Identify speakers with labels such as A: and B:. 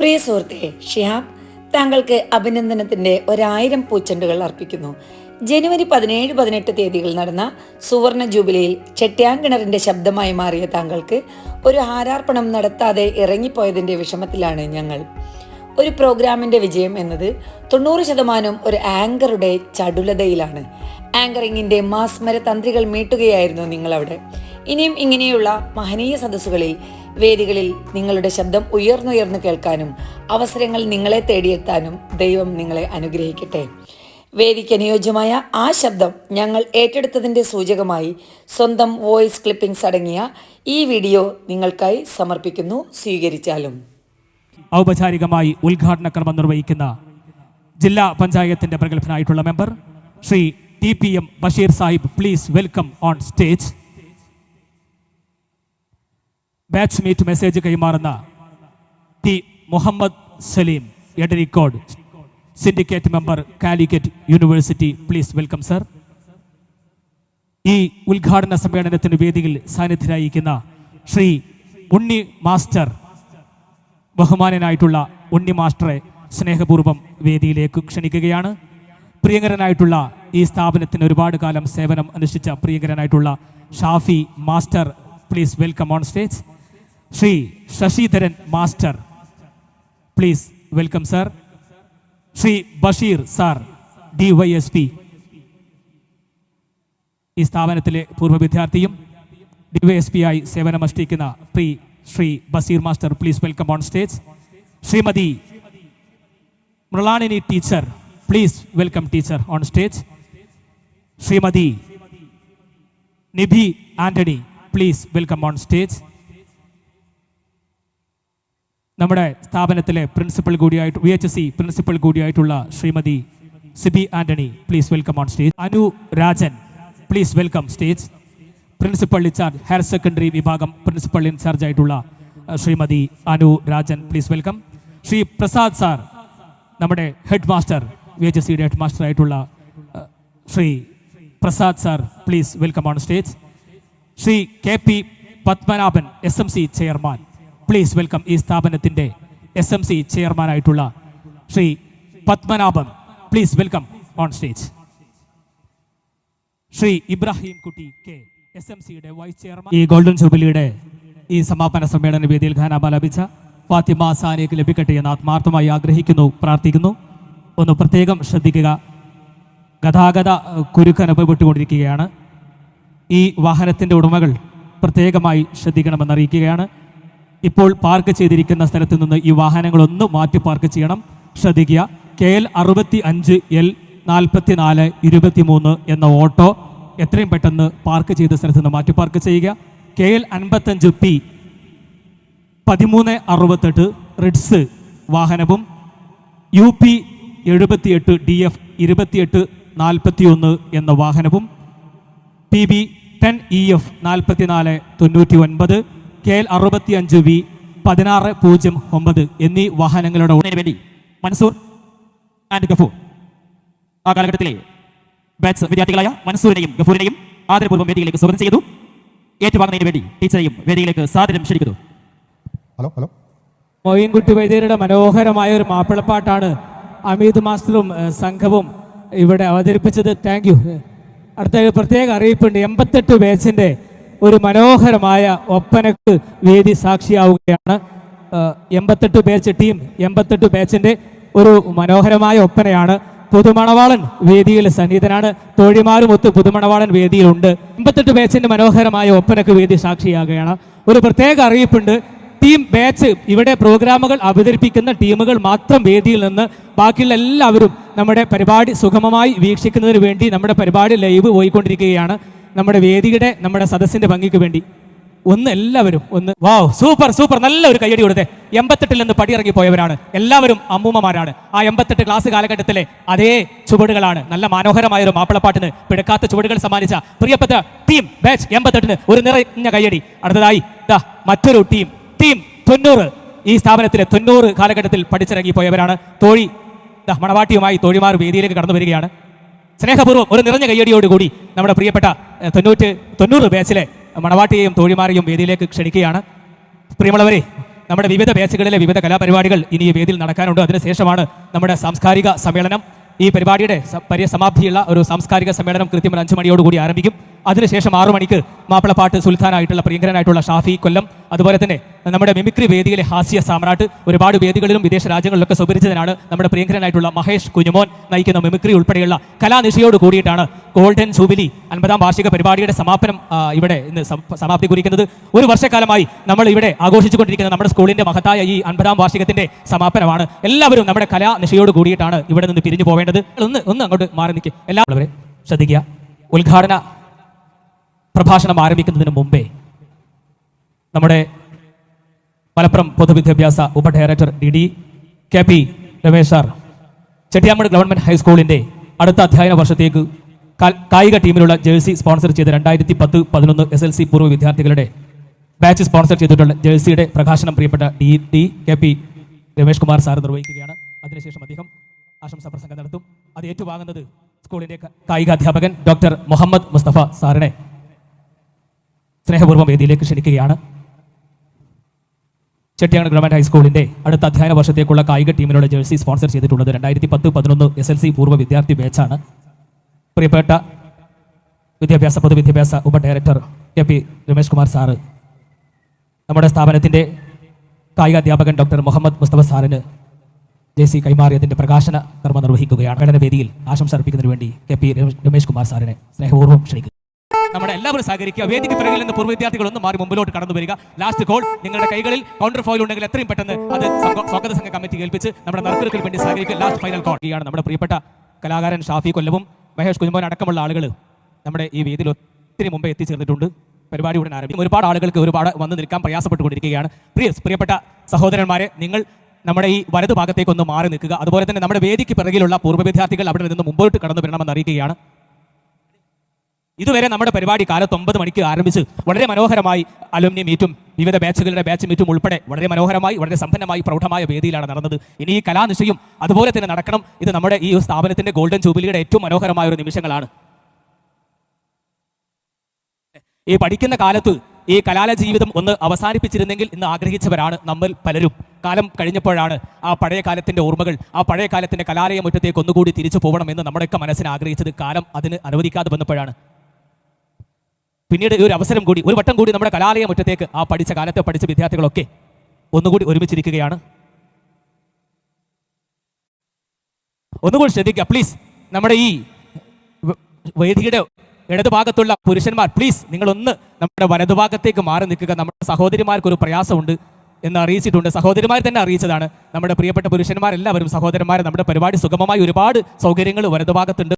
A: പ്രിയ സുഹൃത്തെ ഷിഹാബ് താങ്കൾക്ക് അഭിനന്ദനത്തിന്റെ ഒരായിരം പൂച്ചെണ്ടുകൾ അർപ്പിക്കുന്നു. ജനുവരി പതിനേഴ് പതിനെട്ട് തീയതികൾ നടന്ന സുവർണ ജൂബിലിയിൽ ചെട്ടിയാങ്കിണറിന്റെ ശബ്ദമായി മാറിയ താങ്കൾക്ക് ഒരു ഹാരാർപ്പണം നടത്താതെ ഇറങ്ങിപ്പോയതിന്റെ വിഷമത്തിലാണ് ഞങ്ങൾ. ഒരു പ്രോഗ്രാമിന്റെ വിജയം എന്നത് തൊണ്ണൂറ് ശതമാനം ഒരു ആങ്കറുടെ ചടുലതയിലാണ്. ആങ്കറിങ്ങിന്റെ മാസ്മര തന്ത്രികൾ മീട്ടുകയായിരുന്നു നിങ്ങളവിടെ. ഇനിയും ഇങ്ങനെയുള്ള മഹനീയ സദസ്സുകളിൽ വേദികളിൽ നിങ്ങളുടെ ശബ്ദം ഉയർന്നുയർന്നു കേൾക്കാനും അവസരങ്ങൾ നിങ്ങളെ തേടിയെത്താനും ദൈവം നിങ്ങളെ അനുഗ്രഹിക്കട്ടെ. വേദിക്ക് അനുയോജ്യമായ ആ ശബ്ദം ഞങ്ങൾ ഏറ്റെടുത്തതിന്റെ സൂചകമായി സ്വന്തം വോയിസ് ക്ലിപ്പിംഗ്സ് അടങ്ങിയ ഈ വീഡിയോ നിങ്ങൾക്കായി സമർപ്പിക്കുന്നു സ്വീകരിച്ചാലും.
B: ഔപചാരികമായി ഉദ്ഘാടന ക്രമം നിർവഹിക്കുന്ന ജില്ലാ പഞ്ചായത്തിന്റെ പ്രഗത്ഭനായിട്ടുള്ള member Shri T P M Basheer Sahib please welcome on stage batch meet message കൈമാറുന്ന T Muhammad Saleem Edarikode syndicate member Calicut university. Please welcome sir. ഈ ഉദ്ഘാടന സമ്മേളനത്തിന് വേദിയിൽ സാന്നിധ്യരായിരിക്കുന്ന ശ്രീ ഉണ്ണി മാസ്റ്റർ ബഹുമാനനായിട്ടുള്ള ഉണ്ണി മാസ്റ്ററെ സ്നേഹപൂർവം വേദിയിലേക്ക് ക്ഷണിക്കുകയാണ്. പ്രിയങ്കരനായിട്ടുള്ള ഈ സ്ഥാപനത്തിന് ഒരുപാട് കാലം സേവനം അനുഷ്ഠിച്ച പ്രിയങ്കരനായിട്ടുള്ള Shafi master please welcome on stage. Shri Sasidharan master. Please welcome sir Shri Basheer sir D Y S P ഈ സ്ഥാപനത്തിലെ പൂർവ വിദ്യാർത്ഥിയും ഡി വൈ എസ് പി ആയി സേവനമനുഷ്ഠിക്കുന്ന പ്രി Shri Basheer master please welcome on stage Shrimati Mrinalini teacher please welcome teacher on stage Shrimati Nidhi Antony please welcome on stage നമ്മുടെ സ്ഥാപനത്തിലെ principal കൂടിയായിട്ട് V H S C principal കൂടിയായിട്ടുള്ള Shrimati Sibi Antony please welcome on stage Anu Rajan please welcome stage principal incharge higher secondary വിഭാഗം principal incharge ആയിട്ടുള്ള Shrimati Anu Rajan please welcome Shri Prasad sir നമ്മുടെ head master V H S സിയുടെ head master ആയിട്ടുള്ള Shri Prasad sir please welcome on stage Shri K P Padmanabhan S M C chairman please welcome ഈ സ്ഥാപനത്തിന്റെ S M C ചെയർമാനായിട്ടുള്ള Shri Padmanabhan. Please welcome on stage Shri Ibrahim Kutty K S M സിയുടെ vice chairman ഈ golden ജൂബിലിയുടെ ഈ സമാപന സമ്മേളന വേദിയിൽ ഖാനാപാലപിച്ച ഫാത്തിമ സാനിയക്ക് ലഭിക്കട്ടെ എന്ന് ആത്മാർത്ഥമായി ആഗ്രഹിക്കുന്നു പ്രാർത്ഥിക്കുന്നു. ഒന്ന് പ്രത്യേകം ശ്രദ്ധിക്കുക. ഗതാഗത കുരുക്ക് അനുഭവപ്പെട്ടുകൊണ്ടിരിക്കുകയാണ്. ഈ വാഹനത്തിന്റെ ഉടമകൾ പ്രത്യേകമായി ശ്രദ്ധിക്കണമെന്ന് അറിയിക്കുകയാണ്. ഇപ്പോൾ പാർക്ക് ചെയ്തിരിക്കുന്ന സ്ഥലത്ത് നിന്ന് ഈ വാഹനങ്ങളൊന്ന് മാറ്റി പാർക്ക് ചെയ്യണം. ശ്രദ്ധിക്കുക. കെ എൽ അറുപത്തി അഞ്ച് എൽ നാൽപ്പത്തി നാല് ഇരുപത്തി മൂന്ന് എന്ന ഓട്ടോ എത്രയും പെട്ടെന്ന് പാർക്ക് ചെയ്ത സ്ഥലത്ത് നിന്ന് മാറ്റി പാർക്ക് ചെയ്യുക. കെ എൽ അൻപത്തഞ്ച് പി പതിമൂന്ന് അറുപത്തെട്ട് റിഡ്സ് വാഹനവും യു പി എഴുപത്തിയെട്ട് ഡി എഫ് ഇരുപത്തിയെട്ട് നാൽപ്പത്തിയൊന്ന് എന്ന വാഹനവും P B ten E F നാൽപ്പത്തിനാല് തൊണ്ണൂറ്റി ഒൻപത് കെ എൽ അറുപത്തി അഞ്ച് വി പതിനാറ് പൂജ്യം ഒമ്പത് എന്നീ വാഹനങ്ങളുടെ ഉടനെ വേണ്ടി മൻസൂർ ആൻഡ് ഗഫൂർ. ആ കാലഘട്ടത്തിലെ ബാച്ച് വിദ്യാർത്ഥികളായ മൻസൂരിനെയും ഗഫൂരിനെയും ആദരപൂർവം വേദിയിലേക്ക് സ്വാഗതം ചെയ്തു ഏറ്റുവാങ്ങുന്നതിന് വേണ്ടി ടീച്ചറെയും വേദിയിലേക്ക് സാദരം ക്ഷണിക്കുന്നു.
C: Hello hello.
B: മൊയ്യൻകുട്ടി വൈദ്യരുടെ മനോഹരമായ ഒരു മാപ്പിളപ്പാട്ടാണ് അമീത് മാസ്റ്ററും സംഘവും ഇവിടെ അവതരിപ്പിച്ചത്. Thank you. അടുത്ത പ്രത്യേക അറിയിപ്പുണ്ട്. എൺപത്തെട്ട് ബാച്ചിന്റെ ഒരു മനോഹരമായ ഒപ്പനക്ക് വേദി സാക്ഷിയാവുകയാണ്. എൺപത്തെട്ട് ബാച്ച് ടീം എൺപത്തെട്ട് ബാച്ചിന്റെ ഒരു മനോഹരമായ ഒപ്പനയാണ്. പുതുമണവാളൻ വേദിയിൽ സന്നിഹിതനാണ്. തോഴിമാരും ഒത്ത് പുതുമണവാളൻ വേദിയിലുണ്ട്. എൺപത്തെട്ട് ബാച്ചിന്റെ മനോഹരമായ ഒപ്പനക്ക് വേദി സാക്ഷിയാകുകയാണ്. ഒരു പ്രത്യേക അറിയിപ്പുണ്ട്. ടീം ബാച്ച് ഇവിടെ പ്രോഗ്രാമുകൾ അവതരിപ്പിക്കുന്ന ടീമുകൾ മാത്രം വേദിയിൽ നിന്ന് ബാക്കിയുള്ള എല്ലാവരും നമ്മുടെ പരിപാടി സുഗമമായി വീക്ഷിക്കുന്നതിന് വേണ്ടി നമ്മുടെ പരിപാടി ലൈവ് പോയിക്കൊണ്ടിരിക്കുകയാണ്. നമ്മുടെ വേദിയുടെ നമ്മുടെ സദസ്സിന്റെ ഭംഗിക്ക് വേണ്ടി ഒന്ന് എല്ലാവരും ഒന്ന് വാവ് സൂപ്പർ സൂപ്പർ നല്ല ഒരു കയ്യടി കൊടുത്തേ. എൺപത്തെട്ടിൽ നിന്ന് പടിയിറങ്ങി പോയവരാണ്. എല്ലാവരും അമ്മൂമ്മമാരാണ്. ആ എൺപത്തെട്ട് ക്ലാസ് കാലഘട്ടത്തിലെ അതേ ചുവടുകളാണ്. നല്ല മനോഹരമായ ഒരു മാപ്പിളപ്പാട്ടിന് പിടക്കാത്ത ചുവടുകൾ സമ്മാനിച്ച പ്രിയപ്പെട്ട ടീം ബാച്ച് എൺപത്തെട്ടിന് ഒരു നിറഞ്ഞ കയ്യടി. അടുത്തതായി ദാ മറ്റൊരു ടീം ടീം തൊണ്ണൂറ്. ഈ സ്ഥാപനത്തിലെ തൊണ്ണൂറ് കാലഘട്ടത്തിൽ പഠിച്ചിറങ്ങി പോയവരാണ്. തോഴി ദാ മണവാട്ടിയുമായി തോഴിമാർ വേദിയിലേക്ക് കടന്നു വരികയാണ്. സ്നേഹപൂർവം ഒരു നിറഞ്ഞ കയ്യടിയോടുകൂടി നമ്മുടെ പ്രിയപ്പെട്ട തൊണ്ണൂറ്റ് തൊണ്ണൂറ് ബാച്ചിലെ മണവാട്ടിയെയും തോഴിമാരെയും വേദിയിലേക്ക് ക്ഷണിക്കുകയാണ്. പ്രിയമുള്ളവരെ നമ്മുടെ വിവിധ ബാച്ചുകളിലെ വിവിധ കലാപരിപാടികൾ ഇനി ഈ വേദിയിൽ നടക്കാനുണ്ട്. അതിനുശേഷമാണ് നമ്മുടെ സാംസ്കാരിക സമ്മേളനം. ഈ പരിപാടിയുടെ പരിസമാപ്തിയുള്ള ഒരു സാംസ്കാരിക സമ്മേളനം കൃത്യം ഒരു മണിയോടുകൂടി ആരംഭിക്കും. അതിനുശേഷം ആറു മണിക്ക് മാപ്പിളപ്പാട്ട് സുൽത്താനായിട്ടുള്ള പ്രിയങ്കരനായിട്ടുള്ള ഷാഫി കൊല്ലം അതുപോലെ തന്നെ നമ്മുടെ മിമിക്രി വേദിയിലെ ഹാസ്യ സാമ്രാട്ട് ഒരുപാട് വേദികളിലും വിദേശ രാജ്യങ്ങളിലൊക്കെ സ്വപരിച്ചതിനാണ് നമ്മുടെ പ്രിയങ്കരനായിട്ടുള്ള മഹേഷ് കുഞ്ഞുമോൻ നയിക്കുന്ന മിമിക്രി ഉൾപ്പെടെയുള്ള കലാനിശയോട് കൂടിയിട്ടാണ് ഗോൾഡൻ ജൂബിലി അൻപതാം വാർഷിക പരിപാടിയുടെ സമാപനം ഇവിടെ ഇന്ന് സമാപ്തി കുറിക്കുന്നത് ഒരു വർഷക്കാലമായി നമ്മൾ ഇവിടെ ആഘോഷിച്ചുകൊണ്ടിരിക്കുന്ന നമ്മുടെ സ്കൂളിന്റെ മഹത്തായ ഈ അൻപതാം വാർഷികത്തിന്റെ സമാപനമാണ്. എല്ലാവരും നമ്മുടെ കലാനിശയോട് കൂടിയിട്ടാണ് ഇവിടെ നിന്ന് പിരിഞ്ഞു പോവേണ്ടത്. ഒന്ന് ഒന്ന് അങ്ങോട്ട് മാറി നിൽക്കുക എല്ലാവരും ശ്രദ്ധിക്കുക. ഉദ്ഘാടന പ്രഭാഷണം ആരംഭിക്കുന്നതിന് മുമ്പേ നമ്മുടെ മലപ്പുറം പൊതുവിദ്യാഭ്യാസ ഉപ director D D K P Ramesh sir Chettiyampad government ഹൈസ്കൂളിന്റെ അടുത്ത അധ്യയന വർഷത്തേക്ക് കായിക ടീമിലുള്ള ജേഴ്സി സ്പോൺസർ ചെയ്ത രണ്ടായിരത്തി പത്ത് പതിനൊന്ന് എസ് എൽ സി പൂർവ വിദ്യാർത്ഥികളുടെ ബാച്ച് സ്പോൺസർ ചെയ്തിട്ടുള്ള ജേഴ്സിയുടെ പ്രകാശനം പ്രിയപ്പെട്ട D D K P Ramesh Kumar sir നിർവഹിക്കുകയാണ്. അതിനുശേഷം അദ്ദേഹം ആശംസ പ്രസംഗം നടത്തും. അത് ഏറ്റുവാങ്ങുന്നത് സ്കൂളിന്റെ കായികാധ്യാപകൻ ഡോക്ടർ മുഹമ്മദ് മുസ്തഫ സാറിനെ സ്നേഹപൂർവം വേദിയിലേക്ക് ക്ഷണിക്കുകയാണ്. ചെട്ടിയാണ് ഗവൺമെന്റ് ഹൈസ്കൂളിന്റെ അടുത്ത അധ്യയന വർഷത്തേക്കുള്ള കായിക ടീമിനുള്ള ജേഴ്സി സ്പോൺസർ ചെയ്തിട്ടുള്ളത് രണ്ടായിരത്തി പത്ത് പതിനൊന്ന് എസ് എൽ സി പൂർവ വിദ്യാർത്ഥി ബാച്ചാണ്. പ്രിയപ്പെട്ട വിദ്യാഭ്യാസ പൊതുവിദ്യാഭ്യാസ ഉപ director K P Ramesh Kumar sir നമ്മുടെ സ്ഥാപനത്തിന്റെ കായിക അധ്യാപകൻ ഡോക്ടർ മുഹമ്മദ് മുസ്തഫ സാറിന് ജെ സി കൈമാറിയതിന്റെ പ്രകാശന കർമ്മ നിർവഹിക്കുകയാണ്. വേദിയിൽ ആശംസ അർപ്പിക്കുന്നതിന് വേണ്ടി കെ പി രമേഷ് കുമാർ സാറിനെ സ്നേഹപൂർവം ക്ഷണിക്കുന്നു. നമ്മുടെ എല്ലാവരും സഹകരിക്കുക. വേദിക്ക് പിറകിൽ നിന്ന് പൂർവ വിദ്യാർത്ഥികൾ ഒന്ന് മാറി മുമ്പിലോട്ട് കടന്നു വരിക. ലാസ്റ്റ് കോൾ നിങ്ങളുടെ കൈകളിൽ കൗണ്ടർ ഫോയിൽ ഉണ്ടെങ്കിൽ എത്രയും പെട്ടെന്ന് അത് സ്വാഗത സംഘ കമ്മിറ്റി ഏൽപ്പിച്ച് നമ്മുടെ നറുക്കെടുപ്പിന് വേണ്ടി സഹകരിക്കുക. ലാസ്റ്റ് ഫൈനൽ കോൾ ആണ് നമ്മുടെ പ്രിയപ്പെട്ട കലാകാരൻ ഷാഫി കൊല്ലവും മഹേഷ് കുഞ്ഞുമോൻ അടക്കമുള്ള ആളുകൾ നമ്മുടെ ഈ വേദിയിൽ ഒത്തിരി മുമ്പേ എത്തിച്ചേർന്നിട്ടുണ്ട്. പരിപാടി ഉടൻ ആരംഭിക്കും. ഒരുപാട് ആളുകൾക്ക് ഒരുപാട് വന്ന് നിൽക്കാൻ പ്രയാസപ്പെട്ടുകൊണ്ടിരിക്കുകയാണ്. പ്രിയസ് പ്രിയപ്പെട്ട സഹോദരന്മാരെ നിങ്ങൾ നമ്മുടെ ഈ വലതു ഭാഗത്തേക്കൊന്ന് മാറി നിൽക്കുക. അതുപോലെ തന്നെ നമ്മുടെ വേദിക്ക് പിറകിലുള്ള പൂർവ വിദ്യാർത്ഥികൾ അവിടെ നിന്ന് മുമ്പോട്ട് കടന്നു വരണമെന്ന് അറിയിക്കുകയാണ്. ഇതുവരെ നമ്മുടെ പരിപാടി കാലത്ത് ഒമ്പത് മണിക്ക് ആരംഭിച്ച് വളരെ മനോഹരമായി അലുമിനി മീറ്റും വിവിധ ബാച്ചുകളുടെ ബാച്ച് മീറ്റും ഉൾപ്പെടെ വളരെ മനോഹരമായി വളരെ സമ്പന്നമായി പ്രൗഢമായ വേദിയിലാണ് നടന്നത്. ഇനി ഈ കലാനിശയും അതുപോലെ തന്നെ നടക്കണം. ഇത് നമ്മുടെ ഈ സ്ഥാപനത്തിന്റെ ഗോൾഡൻ ജൂബിലിയുടെ ഏറ്റവും മനോഹരമായ ഒരു നിമിഷങ്ങളാണ്. ഈ പഠിക്കുന്ന കാലത്ത് ഈ കലാല ജീവിതം ഒന്ന് അവസാനിപ്പിച്ചിരുന്നെങ്കിൽ ഇന്ന് ആഗ്രഹിച്ചവരാണ് നമ്മൾ പലരും. കാലം കഴിഞ്ഞപ്പോഴാണ് ആ പഴയ കാലത്തിന്റെ ഓർമ്മകൾ ആ പഴയ കാലത്തിന്റെ കലാലയ മുറ്റത്തേക്ക് ഒന്നുകൂടി തിരിച്ചു പോകണമെന്ന് നമ്മുടെയൊക്കെ മനസ്സിന് ആഗ്രഹിച്ചത്. കാലം അതിന് അനുവദിക്കാതെ വന്നപ്പോഴാണ്. പിന്നീട് ഒരു അവസരം കൂടി ഒരു വട്ടം കൂടി നമ്മുടെ കലാലയ മുറ്റത്തേക്ക് ആ പഠിച്ച കാലത്തെ പഠിച്ച വിദ്യാർത്ഥികളൊക്കെ ഒന്നുകൂടി ഒരുമിച്ചിരിക്കുകയാണ്. ഒന്നുകൂടി ശ്രദ്ധിക്കുക പ്ലീസ് നമ്മുടെ ഈ വേദിയുടെ ഇടതുഭാഗത്തുള്ള പുരുഷന്മാർ പ്ലീസ് നിങ്ങളൊന്ന് നമ്മുടെ വലതുഭാഗത്തേക്ക് മാറി നിൽക്കുക. നമ്മുടെ സഹോദരിമാർക്ക് ഒരു പ്രയാസമുണ്ട് എന്ന് അറിയിച്ചിട്ടുണ്ട്. സഹോദരിമാർ തന്നെ അറിയിച്ചതാണ്. നമ്മുടെ പ്രിയപ്പെട്ട പുരുഷന്മാരെല്ലാവരും സഹോദരന്മാരെ നമ്മുടെ പരിപാടി സുഗമമായി ഒരുപാട് സൗകര്യങ്ങൾ വലതുഭാഗത്തുണ്ട്.